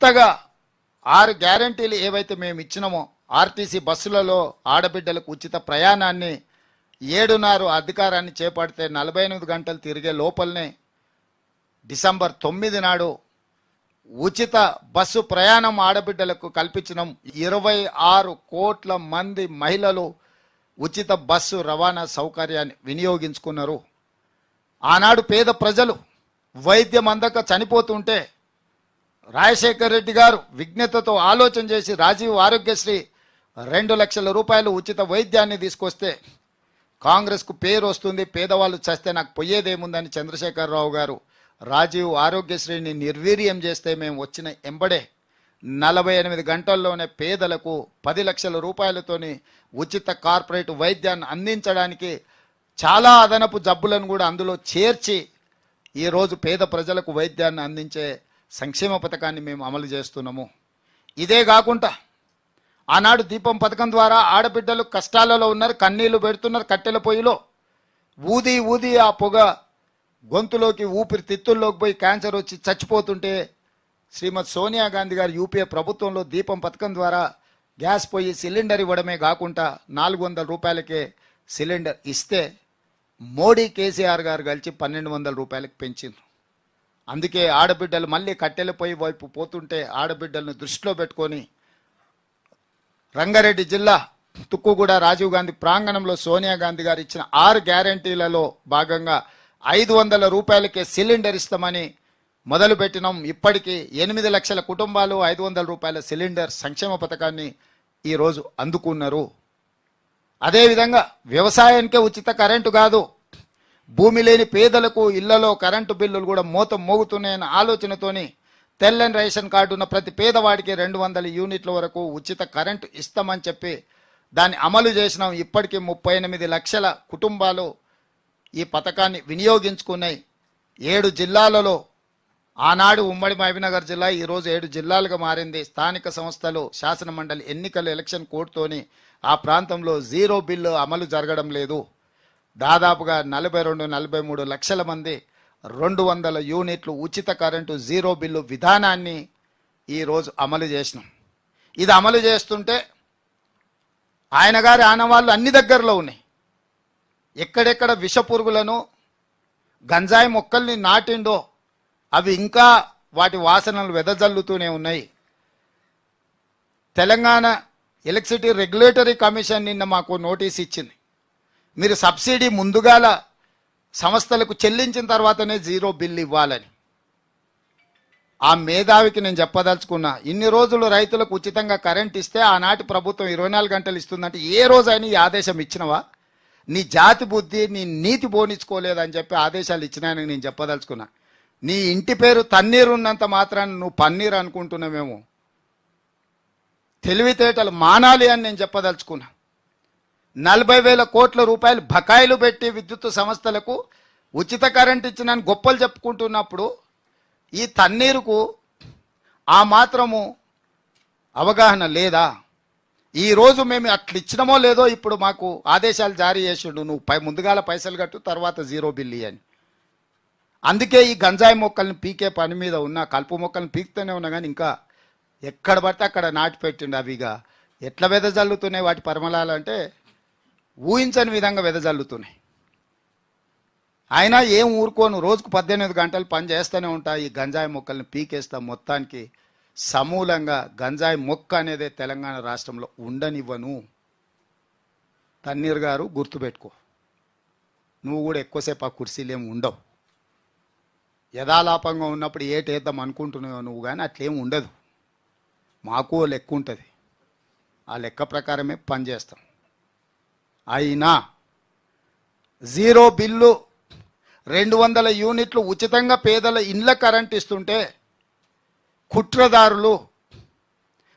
కొత్తగా ఆరు గ్యారంటీలు ఏవైతే మేము ఇచ్చినామో ఆర్టీసీ బస్సులలో ఆడబిడ్డలకు ఉచిత ప్రయాణాన్ని ఏడున్నర అధికారాన్ని చేపడితే నలభై ఎనిమిది గంటలు తిరిగే లోపలనే డిసెంబర్ తొమ్మిది నాడు ఉచిత బస్సు ప్రయాణం ఆడబిడ్డలకు కల్పించడం ఇరవై ఆరు కోట్ల మంది మహిళలు ఉచిత బస్సు రవాణా సౌకర్యాన్ని వినియోగించుకున్నారు. ఆనాడు పేద ప్రజలు వైద్యం అందక చనిపోతుంటే రాజశేఖర్ రెడ్డి గారు విజ్ఞతతో ఆలోచన చేసి రాజీవ్ ఆరోగ్యశ్రీ రెండు లక్షల రూపాయలు ఉచిత వైద్యాన్ని తీసుకొస్తే కాంగ్రెస్కు పేరు వస్తుంది పేదవాళ్ళు చస్తే నాకు పోయేదేముందని చంద్రశేఖరరావు గారు రాజీవ్ ఆరోగ్యశ్రీని నిర్వీర్యం చేస్తే మేము వచ్చిన ఎంబడే నలభై ఎనిమిది గంటల్లోనే పేదలకు పది లక్షల రూపాయలతోని ఉచిత కార్పొరేట్ వైద్యాన్ని అందించడానికి చాలా అదనపు జబ్బులను కూడా అందులో చేర్చి ఈరోజు పేద ప్రజలకు వైద్యాన్ని అందించే సంక్షేమ పథకాన్ని మేము అమలు చేస్తున్నాము. ఇదే కాకుండా ఆనాడు దీపం పథకం ద్వారా ఆడబిడ్డలు కష్టాలలో ఉన్నారు కన్నీళ్ళు పెడుతున్నారు కట్టెల పొయ్యిలో. ఊది ఊది ఆ పొగ గొంతులోకి ఊపిరి తిత్తుల్లోకి పోయి క్యాన్సర్ వచ్చి చచ్చిపోతుంటే శ్రీమతి సోనియా గాంధీ గారు యూపీఏ ప్రభుత్వంలో దీపం పథకం ద్వారా గ్యాస్ పోయి సిలిండర్ ఇవ్వడమే కాకుండా నాలుగు వందల రూపాయలకే సిలిండర్ ఇస్తే మోడీ కేసీఆర్ గారు కలిసి పన్నెండు వందల రూపాయలకు పెంచింది అందుకే ఆడబిడ్డలు మళ్ళీ కట్టెల పొయ్యి వైపు పోతుంటే ఆడబిడ్డలను దృష్టిలో పెట్టుకొని రంగారెడ్డి జిల్లా తుక్కుగూడ రాజీవ్ గాంధీ ప్రాంగణంలో సోనియా గాంధీ గారు ఇచ్చిన ఆరు గ్యారంటీలలో భాగంగా ఐదు వందల రూపాయలకే సిలిండర్ ఇస్తామని మొదలు పెట్టినాం ఇప్పటికీ ఎనిమిది లక్షల కుటుంబాలు ఐదు వందల రూపాయల సిలిండర్ సంక్షేమ పథకాన్ని ఈరోజు అందుకున్నారు. అదేవిధంగా వ్యవసాయానికే ఉచిత కరెంటు కాదు. భూమి లేని పేదలకు ఇళ్ళలో కరెంటు బిల్లులు కూడా మూత మోగుతున్నాయన్న ఆలోచనతోని తెల్లని రేషన్ కార్డు ఉన్న ప్రతి పేదవాడికి రెండు వందల యూనిట్ల వరకు ఉచిత కరెంటు ఇస్తామని చెప్పి దాన్ని అమలు చేసినాం. ఇప్పటికీ ముప్పై ఎనిమిది లక్షల కుటుంబాలు ఈ పథకాన్ని వినియోగించుకున్నాయి. ఏడు జిల్లాలలో ఆనాడు ఉమ్మడి మహబీనగర్ జిల్లా ఈరోజు ఏడు జిల్లాలుగా మారింది. స్థానిక సంస్థలు శాసన మండలి ఎన్నికల ఎలక్షన్ కోడ్తోని ఆ ప్రాంతంలో జీరో బిల్లు అమలు జరగడం లేదు. దాదాపుగా నలభై రెండు నలభై మూడు లక్షల మంది రెండు వందల యూనిట్లు ఉచిత కరెంటు జీరో బిల్లు విధానాన్ని ఈరోజు అమలు చేసినాం. ఇది అమలు చేస్తుంటే ఆయన గారి ఆనవాళ్ళు అన్ని దగ్గరలో ఉన్నాయి. ఎక్కడెక్కడ విష పురుగులను గంజాయి మొక్కల్ని నాటిండో అవి ఇంకా వాటి వాసనలు వెదజల్లుతూనే ఉన్నాయి. తెలంగాణ ఎలక్ట్రిసిటీ రెగ్యులేటరీ కమిషన్ నిన్న మాకు నోటీస్ ఇచ్చింది. మీరు సబ్సిడీ ముందుగాల సంస్థలకు చెల్లించిన తర్వాతనే జీరో బిల్ ఇవ్వాలని. ఆ మేధావికి నేను చెప్పదలుచుకున్నా ఇన్ని రోజులు రైతులకు ఉచితంగా కరెంట్ ఇస్తే ఆనాటి ప్రభుత్వం ఇరవై నాలుగు గంటలు ఇస్తుందంటే ఏ రోజైనా ఈ ఆదేశం ఇచ్చినవా? నీ జాతి బుద్ధి నీ నీతి బోనించుకోలేదని చెప్పి ఆదేశాలు ఇచ్చినాయని నేను చెప్పదలుచుకున్నా. నీ ఇంటి పేరు తన్నీరు ఉన్నంత మాత్రాన్ని నువ్వు పన్నీరు అనుకుంటున్నామేమో తెలివితేటలు మానాలి అని నేను చెప్పదలుచుకున్నా. నలభై వేల కోట్ల రూపాయలు బకాయిలు పెట్టి విద్యుత్ సంస్థలకు ఉచిత కరెంట్ ఇచ్చినని గొప్పలు చెప్పుకుంటున్నప్పుడు ఈ తన్నీరుకు ఆ మాత్రము అవగాహన లేదా? ఈ రోజు మేము అట్లా ఇచ్చినమో లేదో ఇప్పుడు మాకు ఆదేశాలు జారీ చేసిండు. నువ్వు పై ముందుగాల పైసలు కట్టు తర్వాత జీరో బిల్లి అని. అందుకే ఈ గంజాయి మొక్కల్ని పీకే పని మీద ఉన్న కలుపు మొక్కల్ని పీకుతూనే ఉన్నా కానీ ఇంకా ఎక్కడ పడితే అక్కడ నాటి పెట్టిండు అవిగా ఎట్లా వెదజల్లుతున్నాయి వాటి పరిమళాలు అంటే ఊహించని విధంగా వెదజల్లుతున్నాయి. అయినా ఏం ఊరుకోను రోజుకు పద్దెనిమిది గంటలు పని చేస్తూనే ఉంటా ఈ గంజాయి మొక్కల్ని పీకేస్తా మొత్తానికి సమూలంగా గంజాయి మొక్క అనేది తెలంగాణ రాష్ట్రంలో ఉండనివ్వను. తన్నీర్ గారు గుర్తుపెట్టుకో నువ్వు కూడా ఎక్కువసేపు ఆ కుర్చీలు ఏమి ఉండవు. యథాలాపంగా ఉన్నప్పుడు ఏటేద్దాం అనుకుంటున్నావు నువ్వు కానీ అట్లేం ఉండదు. మాకు లెక్క ఉంటుంది ఆ లెక్క ప్రకారమే పనిచేస్తాం అయినా జీరో బిల్లు రెండు వందల యూనిట్లు ఉచితంగా పేదల ఇండ్ల కరెంట్ ఇస్తుంటే కుట్రదారులు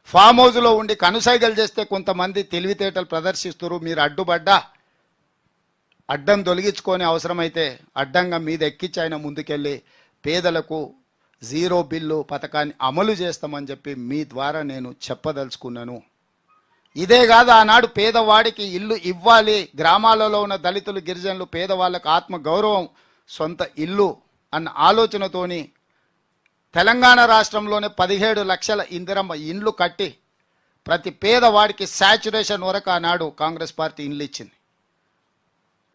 ఫామ్ హౌస్లో ఉండి కనుసైగలు చేస్తే కొంతమంది తెలివితేటలు ప్రదర్శిస్తారు మీరు అడ్డుపడ్డా అడ్డం తొలగించుకొని అవసరమైతే అడ్డంగా మీద ఎక్కించి ఆయన ముందుకెళ్ళి పేదలకు జీరో బిల్లు పథకాన్ని అమలు చేస్తామని చెప్పి మీ ద్వారా నేను చెప్పదలుచుకున్నాను. ఇదే కాదు ఆనాడు పేదవాడికి ఇల్లు ఇవ్వాలి. గ్రామాలలో ఉన్న దళితులు గిరిజనులు పేదవాళ్ళకు ఆత్మ గౌరవం సొంత ఇల్లు అన్న ఆలోచనతోని తెలంగాణ రాష్ట్రంలోనే పదిహేడు లక్షల ఇందిరమ్మ ఇండ్లు కట్టి ప్రతి పేదవాడికి శాచురేషన్ వరకు ఆనాడు కాంగ్రెస్ పార్టీ ఇండ్లు ఇచ్చింది.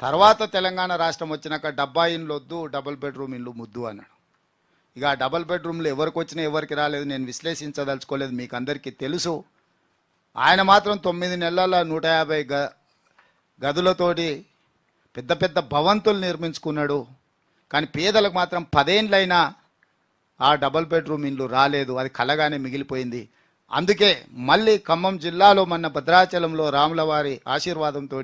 తర్వాత తెలంగాణ రాష్ట్రం వచ్చినాక డబ్బా ఇండ్లు వద్దు డబుల్ బెడ్రూమ్ ఇండ్లు ముద్దు అన్నాడు. ఇక ఆ డబుల్ బెడ్రూమ్లు ఎవరికి వచ్చినా ఎవరికి రాలేదు నేను విశ్లేషించదలుచుకోలేదు మీకు అందరికీ తెలుసు. ఆయన మాత్రం తొమ్మిది నెలల నూట యాభై గ గదులతోటి పెద్ద పెద్ద భవంతులు నిర్మించుకున్నాడు. కానీ పేదలకు మాత్రం పదేండ్లైనా ఆ డబుల్ బెడ్రూమ్ ఇండ్లు రాలేదు. అది కలగానే మిగిలిపోయింది. అందుకే మళ్ళీ ఖమ్మం జిల్లాలో మొన్న భద్రాచలంలో రాములవారి ఆశీర్వాదంతో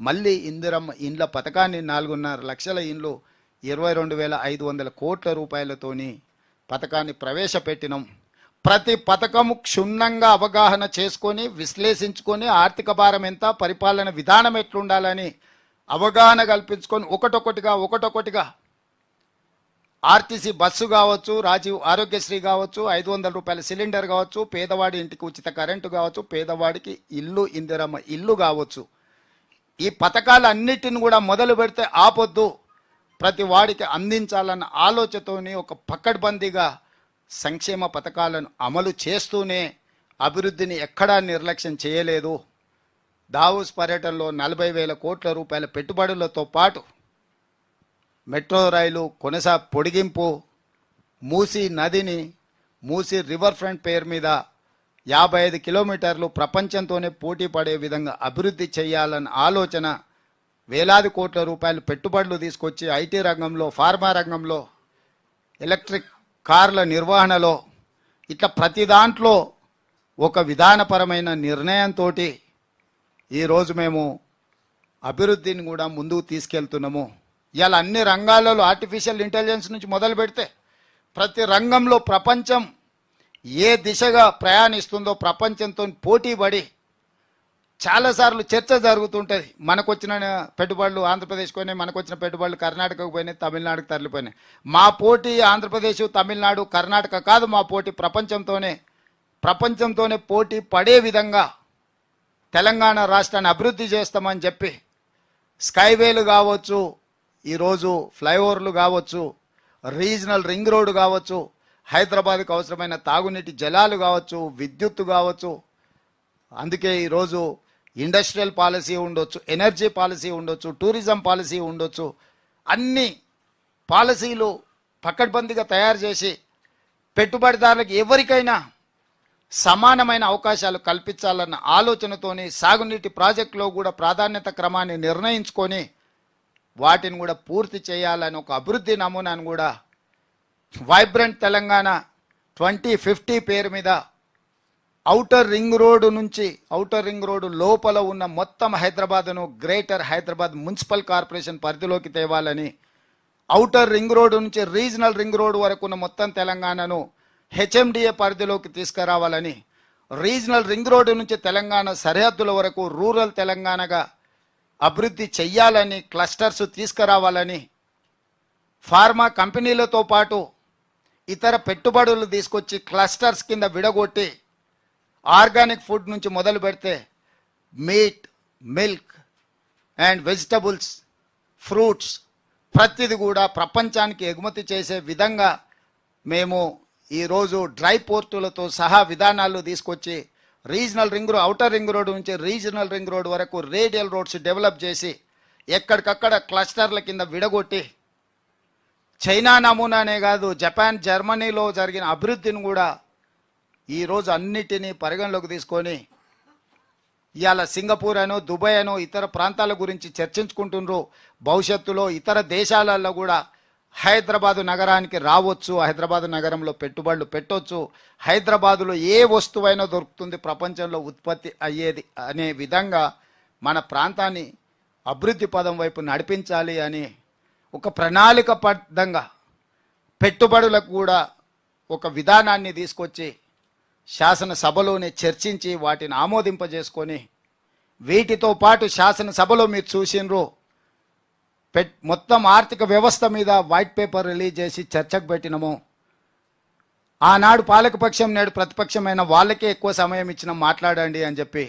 మళ్ళీ ఇందిరమ్మ ఇండ్ల పథకాన్ని నాలుగున్నర లక్షల ఇండ్లు ఇరవై రెండు వేల ఐదు వందల కోట్ల రూపాయలతోని పథకాన్ని ప్రవేశపెట్టినాం. ప్రతి పథకము క్షుణ్ణంగా అవగాహన చేసుకొని విశ్లేషించుకొని ఆర్థిక భారం ఎంత పరిపాలన విధానం ఎట్లుండాలని అవగాహన కల్పించుకొని ఒకటొకటిగా ఒకటొకటిగా ఆర్టీసీ బస్సు కావచ్చు రాజీవ్ ఆరోగ్యశ్రీ కావచ్చు ఐదు వందల రూపాయల సిలిండర్ కావచ్చు పేదవాడి ఇంటికి ఉచిత కరెంటు కావచ్చు పేదవాడికి ఇల్లు ఇందిరమ్మ ఇల్లు కావచ్చు. ఈ పథకాలన్నిటిని కూడా మొదలు పెడితే ఆపొద్దు. ప్రతి వాడికి అందించాలన్న ఆలోచనతోని ఒక పక్కడ్బందీగా సంక్షేమ పథకాలను అమలు చేస్తూనే అభివృద్ధిని ఎక్కడా నిర్లక్ష్యం చేయలేదు. దావోస్ పర్యటనలో నలభై వేల కోట్ల రూపాయల పెట్టుబడులతో పాటు మెట్రో రైలు కొనసా పొడిగింపు మూసీ నదిని మూసీ రివర్ ఫ్రంట్ పేరు మీద యాభై ఐదు కిలోమీటర్లు ప్రపంచంతోనే పోటీ పడే విధంగా అభివృద్ధి చేయాలన్న ఆలోచన వేలాది కోట్ల రూపాయలు పెట్టుబడులు తీసుకొచ్చి ఐటీ రంగంలో ఫార్మా రంగంలో ఎలక్ట్రిక్ కార్ల నిర్వహణలో ఇట్లా ప్రతి దాంట్లో ఒక విధానపరమైన నిర్ణయంతో ఈరోజు మేము అభివృద్ధిని కూడా ముందుకు తీసుకెళ్తున్నాము. ఇలా అన్ని రంగాలలో ఆర్టిఫిషియల్ ఇంటెలిజెన్స్ నుంచి మొదలు పెడితే ప్రతి రంగంలో ప్రపంచం ఏ దిశగా ప్రయాణిస్తుందో ప్రపంచంతో పోటీ పడి చాలాసార్లు చర్చ జరుగుతుంటుంది. మనకు వచ్చిన పెట్టుబడులు ఆంధ్రప్రదేశ్ పోయినాయి మనకు వచ్చిన పెట్టుబడులు కర్ణాటకకు పోయినాయి తమిళనాడుకు తరలిపోయినాయి. మా పోటీ ఆంధ్రప్రదేశ్ తమిళనాడు కర్ణాటక కాదు మా పోటీ ప్రపంచంతోనే. ప్రపంచంతోనే పోటీ పడే విధంగా తెలంగాణ రాష్ట్రాన్ని అభివృద్ధి చేస్తామని చెప్పి స్కైవేలు కావచ్చు ఈరోజు ఫ్లైఓవర్లు కావచ్చు రీజనల్ రింగ్ రోడ్డు కావచ్చు హైదరాబాద్కు అవసరమైన తాగునీటి జలాలు కావచ్చు విద్యుత్తు కావచ్చు. అందుకే ఈరోజు ఇండస్ట్రియల్ పాలసీ ఉండొచ్చు ఎనర్జీ పాలసీ ఉండొచ్చు టూరిజం పాలసీ ఉండొచ్చు. అన్ని పాలసీలు పక్కడ్బందీగా తయారు చేసి పెట్టుబడిదారులకు ఎవరికైనా సమానమైన అవకాశాలు కల్పించాలన్న ఆలోచనతోని సాగునీటి ప్రాజెక్టులో కూడా ప్రాధాన్యత క్రమాన్ని నిర్ణయించుకొని వాటిని కూడా పూర్తి చేయాలని ఒక అభివృద్ధి నమూనాను కూడా వైబ్రెంట్ తెలంగాణ ట్వంటీ ఫిఫ్టీ పేరు మీద ఔటర్ రింగ్ రోడ్ నుంచి ఔటర్ రింగ్ రోడ్డు లోపల ఉన్న మొత్తం హైదరాబాద్ను గ్రేటర్ హైదరాబాద్ మున్సిపల్ కార్పొరేషన్ పరిధిలోకి తేవాలని ఔటర్ రింగ్ రోడ్డు నుంచి రీజనల్ రింగ్ రోడ్డు వరకు ఉన్న మొత్తం తెలంగాణను హెచ్ఎండిఏ పరిధిలోకి తీసుకురావాలని రీజనల్ రింగ్ రోడ్డు నుంచి తెలంగాణ సరిహద్దుల వరకు రూరల్ తెలంగాణగా అభివృద్ధి చెయ్యాలని క్లస్టర్స్ తీసుకురావాలని ఫార్మా కంపెనీలతో పాటు ఇతర పెట్టుబడులు తీసుకొచ్చి క్లస్టర్స్ కింద విడగొట్టి ఆర్గానిక్ ఫుడ్ నుంచి మొదలు పెడితే meat milk and vegetables fruits ప్రతిది కూడా ప్రపంచానికి ఎగుమతి చేసే విధంగా మేము ఈరోజు డ్రై పోర్టులతో సహా విధానాలు తీసుకొచ్చి regional ring road outer ring road నుంచి రీజనల్ రింగ్ రోడ్ వరకు రేడియల్ రోడ్స్ డెవలప్ చేసి ఎక్కడికక్కడ క్లస్టర్ల కింద విడగొట్టి చైనా నమూనానే కాదు జపాన్ జర్మనీలో జరిగిన అభివృద్ధిని కూడా ఈరోజు అన్నిటినీ పరిగణలోకి తీసుకొని ఇవాళ సింగపూర్ అనో దుబాయ్ అనో ఇతర ప్రాంతాల గురించి చర్చించుకుంటున్నారు భవిష్యత్తులో ఇతర దేశాలలో కూడా హైదరాబాదు నగరానికి రావచ్చు హైదరాబాదు నగరంలో పెట్టుబడులు పెట్టవచ్చు హైదరాబాదులో ఏ వస్తువైనా దొరుకుతుంది ప్రపంచంలో ఉత్పత్తి అయ్యేది అనే విధంగా మన ప్రాంతాన్ని అభివృద్ధి పదం వైపు నడిపించాలి అని ఒక ప్రణాళికబద్ధంగా పెట్టుబడులకు కూడా ఒక విధానాన్ని తీసుకొచ్చి శాసనసభలోనే చర్చించి వాటిని ఆమోదింపజేసుకొని వీటితో పాటు శాసనసభలో మీరు చూసినరు. పెట్ మొత్తం ఆర్థిక వ్యవస్థ మీద వైట్ పేపర్ రిలీజ్ చేసి చర్చకు పెట్టినము. ఆనాడు పాలకపక్షం నేడు ప్రతిపక్షమైన వాళ్ళకే ఎక్కువ సమయం ఇచ్చిన మాట్లాడండి అని చెప్పి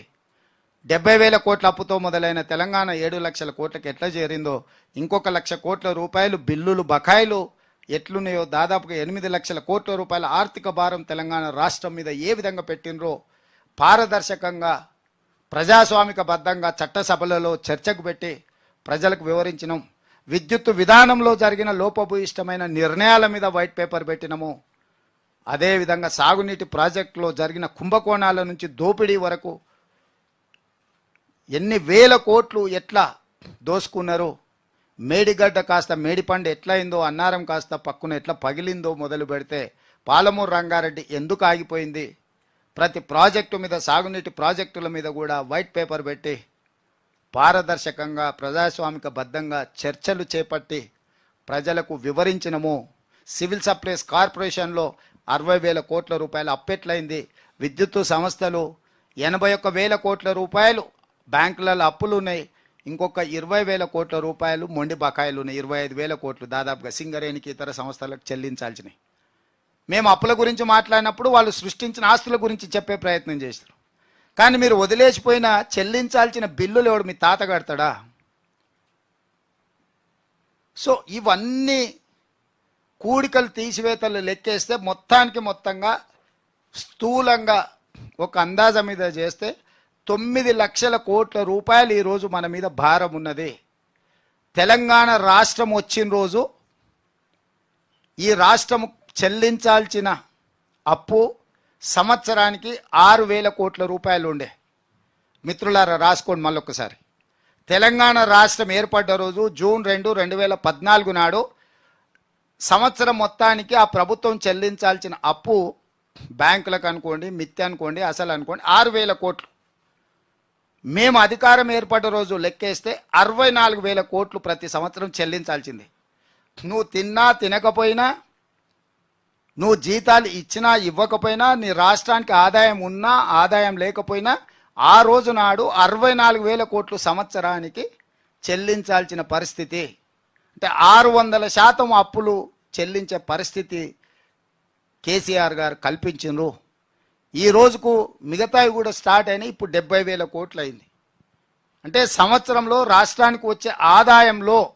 డెబ్బై వేల కోట్ల అప్పుతో మొదలైన తెలంగాణ ఏడు లక్షల కోట్లకు ఎట్లా చేరిందో. ఇంకొక లక్ష కోట్ల రూపాయలు బిల్లులు బకాయిలు ఎట్లున్నాయో దాదాపుగా ఎనిమిది లక్షల కోట్ల రూపాయల ఆర్థిక భారం తెలంగాణ రాష్ట్రం మీద ఏ విధంగా పెట్టినరో పారదర్శకంగా ప్రజాస్వామిక బద్ధంగా చట్టసభలలో చర్చకు పెట్టి ప్రజలకు వివరించినాం. విద్యుత్ విధానంలో జరిగిన లోపభూయిష్టమైన నిర్ణయాల మీద వైట్ పేపర్ పెట్టినము. అదేవిధంగా సాగునీటి ప్రాజెక్టులో జరిగిన కుంభకోణాల నుంచి దోపిడీ వరకు ఎన్ని వేల కోట్లు ఎట్లా దోసుకున్నారు మేడిగడ్డ కాస్త మేడిపండు ఎట్లయిందో అన్నారం కాస్త పక్కున ఎట్లా పగిలిందో మొదలు పెడితే పాలమూరు రంగారెడ్డి ఎందుకు ఆగిపోయింది? ప్రతి ప్రాజెక్టు మీద సాగునీటి ప్రాజెక్టుల మీద కూడా వైట్ పేపర్ పెట్టి పారదర్శకంగా ప్రజాస్వామిక బద్ధంగా చర్చలు చేపట్టి ప్రజలకు వివరించినము. సివిల్ సప్లైస్ కార్పొరేషన్లో అరవై వేల కోట్ల రూపాయలు అప్పెట్లయింది విద్యుత్ సంస్థలు ఎనభై ఒక్క వేల కోట్ల రూపాయలు బ్యాంకులలో అప్పులు ఉన్నాయి ఇంకొక ఇరవై వేల కోట్ల రూపాయలు మొండి బకాయిలు ఉన్నాయి. ఇరవై ఐదు వేల కోట్లు దాదాపుగా సింగరేణికి ఇతర సంస్థలకు చెల్లించాల్సినవి. మేము అప్పుల గురించి మాట్లాడినప్పుడు వాళ్ళు సృష్టించిన ఆస్తుల గురించి చెప్పే ప్రయత్నం చేస్తారు కానీ మీరు వదిలేసిపోయిన చెల్లించాల్సిన బిల్లులు ఎవడు? మీ తాత కడతాడా? సో ఇవన్నీ కూడికలు తీసివేతలు లెక్కేస్తే మొత్తానికి మొత్తంగా స్థూలంగా ఒక అందాజ మీద చేస్తే తొమ్మిది లక్షల కోట్ల రూపాయలు ఈరోజు మన మీద భారం ఉన్నది. తెలంగాణ రాష్ట్రం వచ్చిన రోజు ఈ రాష్ట్రం చెల్లించాల్సిన అప్పు సంవత్సరానికి ఆరు వేల కోట్ల రూపాయలు ఉండే. మిత్రులారా రాసుకోండి మళ్ళొకసారి తెలంగాణ రాష్ట్రం ఏర్పడ్డ రోజు జూన్ రెండు రెండు వేల పద్నాలుగు నాడు సంవత్సరం మొత్తానికి ఆ ప్రభుత్వం చెల్లించాల్సిన అప్పు బ్యాంకులకు అనుకోండి మిత్తి అనుకోండి అసలు అనుకోండి ఆరు వేల కోట్లు మేము అధికారం ఏర్పడ్డ రోజు లెక్కేస్తే అరవై నాలుగు వేల కోట్లు ప్రతి సంవత్సరం చెల్లించాల్సింది. నువ్వు తిన్నా తినకపోయినా నువ్వు జీతాలు ఇచ్చినా ఇవ్వకపోయినా నీ రాష్ట్రానికి ఆదాయం ఉన్నా ఆదాయం లేకపోయినా ఆ రోజు నాడు అరవై నాలుగు వేల కోట్లు సంవత్సరానికి చెల్లించాల్సిన పరిస్థితి. అంటే ఆరు వందల శాతం అప్పులు చెల్లించే పరిస్థితి కేసీఆర్ గారు కల్పించిండ్రు. ఈ రోజుకు మిగతావి కూడా స్టార్ట్ అయినాయి ఇప్పుడు డెబ్బై వేల కోట్లు అయింది. అంటే సంవత్సరంలో రాష్ట్రానికి వచ్చే ఆదాయంలో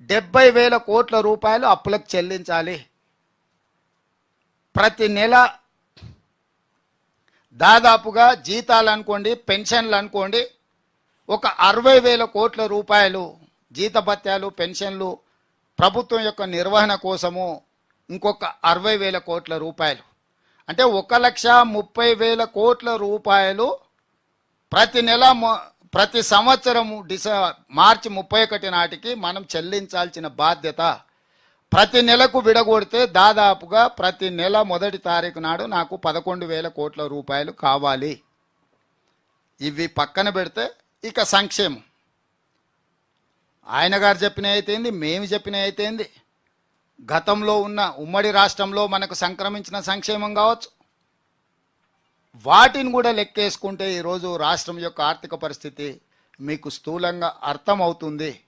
డెబ్బై వేల కోట్ల రూపాయలు అప్పులకు చెల్లించాలి. ప్రతి నెల దాదాపుగా జీతాలు అనుకోండి పెన్షన్లు అనుకోండి ఒక అరవై వేల కోట్ల రూపాయలు జీతభత్యాలు పెన్షన్లు ప్రభుత్వం యొక్క నిర్వహణ కోసము ఇంకొక అరవై వేల కోట్ల రూపాయలు. అంటే ఒక లక్ష ముప్పై వేల కోట్ల రూపాయలు ప్రతి నెల మొ- ప్రతి సంవత్సరము డిస మార్చి ముప్పై ఒకటి నాటికి మనం చెల్లించాల్సిన బాధ్యత ప్రతి నెలకు విడగొడితే దాదాపుగా ప్రతి నెల మొదటి తారీఖు నాడు నాకు పదకొండు వేల కోట్ల రూపాయలు కావాలి. ఇవి పక్కన పెడితే ఇక సంక్షేమం. ఆయన గారు చెప్పిన అయితేంది మేము చెప్పిన అయితేంది. గతంలో ఉన్న ఉమ్మడి రాష్ట్రంలో మనకు సంక్రమించిన సంక్షేమం కావచ్చు. వాటిని కూడా లెక్కేసుకుంటే ఈరోజు రాష్ట్రం యొక్క ఆర్థిక పరిస్థితి మీకు స్థూలంగా అర్థమవుతుంది.